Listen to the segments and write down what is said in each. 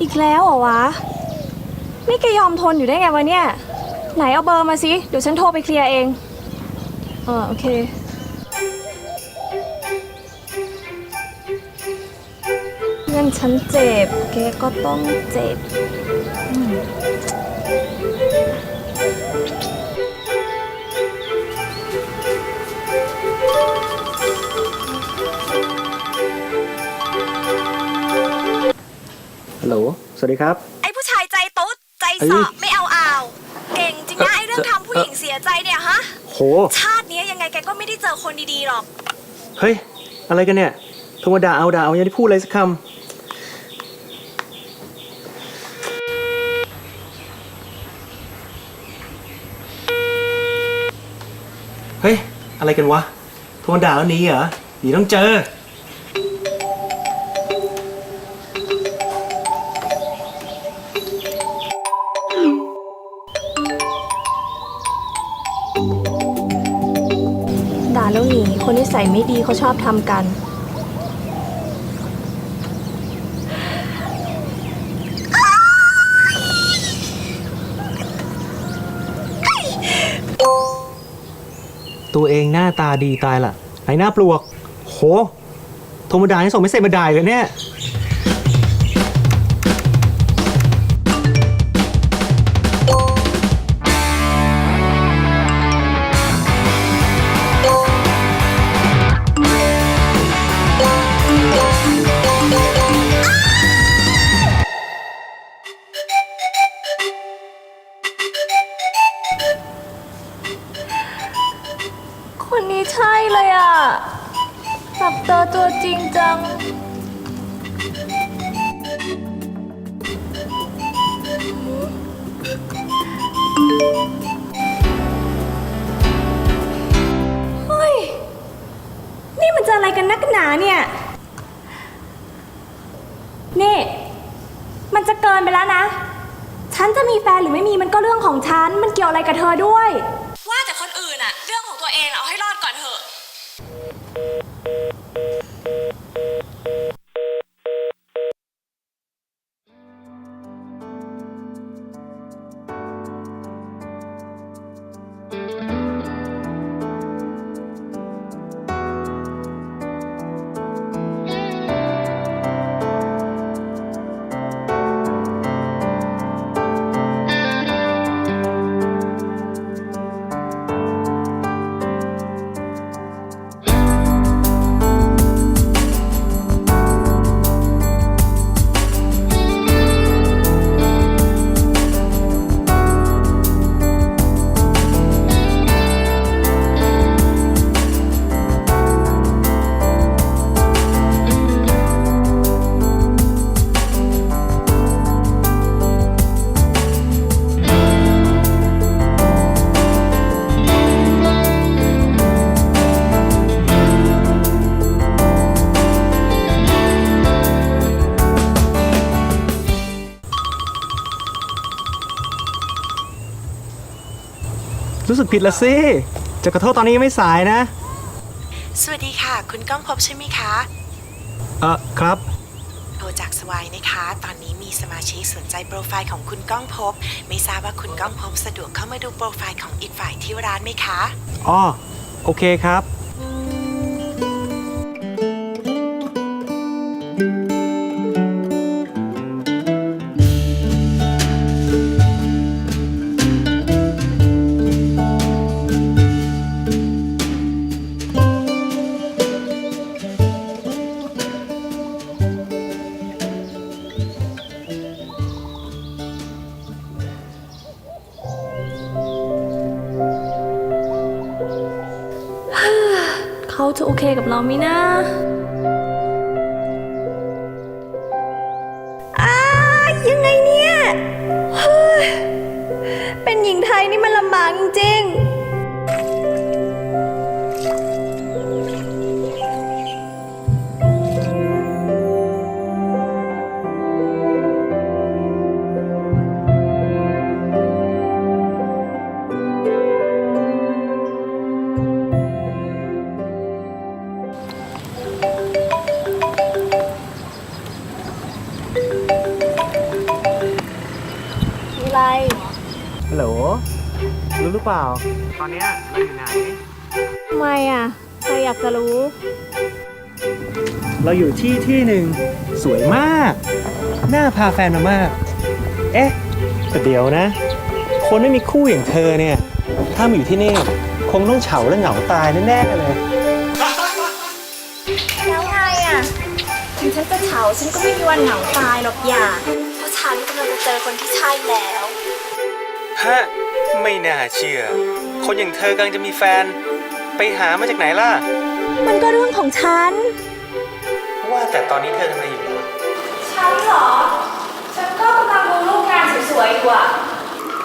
อีกแล้วเหรอวะ นี่แกยอมทนอยู่ได้ไงวะเนี่ย ไหนเอาเบอร์มาสิ เดี๋ยวฉันโทรไปเคลียร์เองเออโอเค เพื่อนฉันเจ็บ แกก็ต้องเจ็บ ลโหลสวัสดีครับ ไอ้ผู้ชายใจตุ๊ดใจเฮ้ยสอบไม่เอาอ่าวเก่งจริงนะเอ่อไอ้เรื่องทำผู้หญิงเสียใจเนี่ยฮะโห ชาติเนี้ยยังไงแกก็ไม่ได้เจอคนดีๆหรอก เฮ้ย อะไรกันเนี่ยโทรมาด่าเอาด่าเอายังได้พูดอะไรสักคำเฮ้ย อะไรกันวะ โทรมาด่าแล้วหนี้เหรอหนีต้องเจอ แล้วหนี คนที่ใส่ไม่ดีเขาชอบทำกัน ตัวเองหน้าตาดีตายล่ะไอ้หน้าปลวก โห ธรรมาด่าที่ส่งไม่เสร็จมาด่าเลยเนี่ย คนนี้ใช่เลยอะแบบเจอตัวจริงจัง เฮ้ย นี่มันจะอะไรกันนักหนาเนี่ย นี่ มันจะเกินไปแล้วนะ ฉันจะมีแฟนหรือไม่มีมันก็เรื่องของฉัน มันเกี่ยวอะไรกับเธอด้วย แต่คนอื่นอะเรื่องของตัวเองเอาให้รอด รู้สึกผิดละสิ จะขอโทษตอนนี้ยังไม่สายนะ สวัสดีค่ะ คุณก้องพบใช่ไหมคะ เออครับ โทรจากสวายนะคะ ตอนนี้มีสมาชิกสนใจโปรไฟล์ของคุณก้องพบ ไม่ทราบว่าคุณก้องพบสะดวกเข้ามาดูโปรไฟล์ของอีกฝ่ายที่ร้านไหมคะอ้อโอเคครับ เขาจะโอเคกับเราไหมนะอ้ายังไงเนี่ย เฮ้ย เป็นหญิงไทยนี่มันลำบากจริงๆ ฮัลโหล รู้หรือเปล่า ตอนเนี้ยเราอยู่ไหน ทำไมอะใครอยากจะรู้ เราอยู่ที่ที่หนึ่งสวยมาก น่าพาแฟนมามาก เอ๊ะแต่เดี๋ยวนะ คนไม่มีคู่อย่างเธอเนี่ย ถ้ามาอยู่ที่นี่ คงต้องเฉาและเหงาตายแน่ๆเลย แล้วไงอะถึงฉันจะเฉาฉันก็ไม่มีวันเหงาตายหรอกอย่าเพราะฉันกำลังจะเจอคนที่ใช่แล้ว ฮะ ไม่น่าเชื่อ คนอย่างเธอกำลังจะมีแฟน ไปหามาจากไหนล่ะ มันก็เรื่องของฉัน ว่าแต่ตอนนี้เธอทำอะไรอยู่เหรอฉันเหรอ ฉันก็กำลังดูรูปงานสวยๆอยู่อะ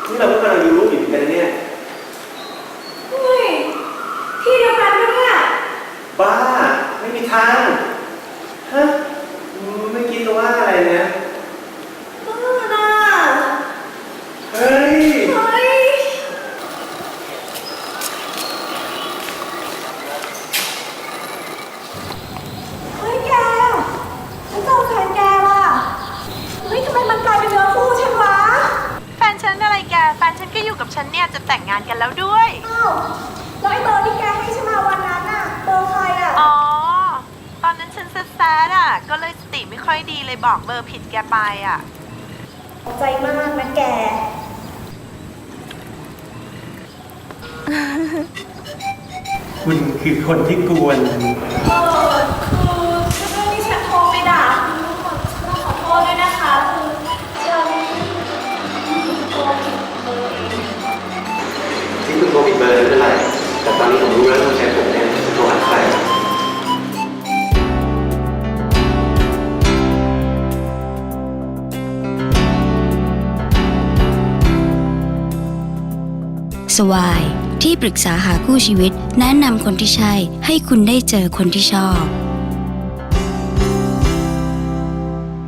นี่เราก็กำลังดูรูปอยู่กันเนี่ย เฮ้ย ที่เดียวกันปะเนี่ย บ้า ไม่มีทาง ฮะเมื่อกี้จะว่าอะไรนะ เออน่ะ เฮ้ย เฮ้ย เฮ้ยแก ฉันเจอแฟนแกว่ะ เฮ้ยทำไมมันกลายเป็นเนื้อคู่ฉันวะ แฟนฉันอะไรแก แฟนฉันก็ อยู่กับฉันเนี่ยจะแต่งงานกันแล้วด้วย อ้าวแล้วไอ้เบอร์ที่แกให้ฉันมาวันนั้นน่ะ เบอร์ใครอะ อ๋อ ตอนนั้นฉันแซดๆอะ ก็เลยสติไม่ค่อยดีเลยบอกเบอร์ผิดแกไปอะขอบใจมากนะแก คุณคือคนที่กวน เออคือ สวาย ที่ปรึกษาหาคู่ชีวิตแนะนำคนที่ใช่ให้คุณได้เจอคนที่ชอบ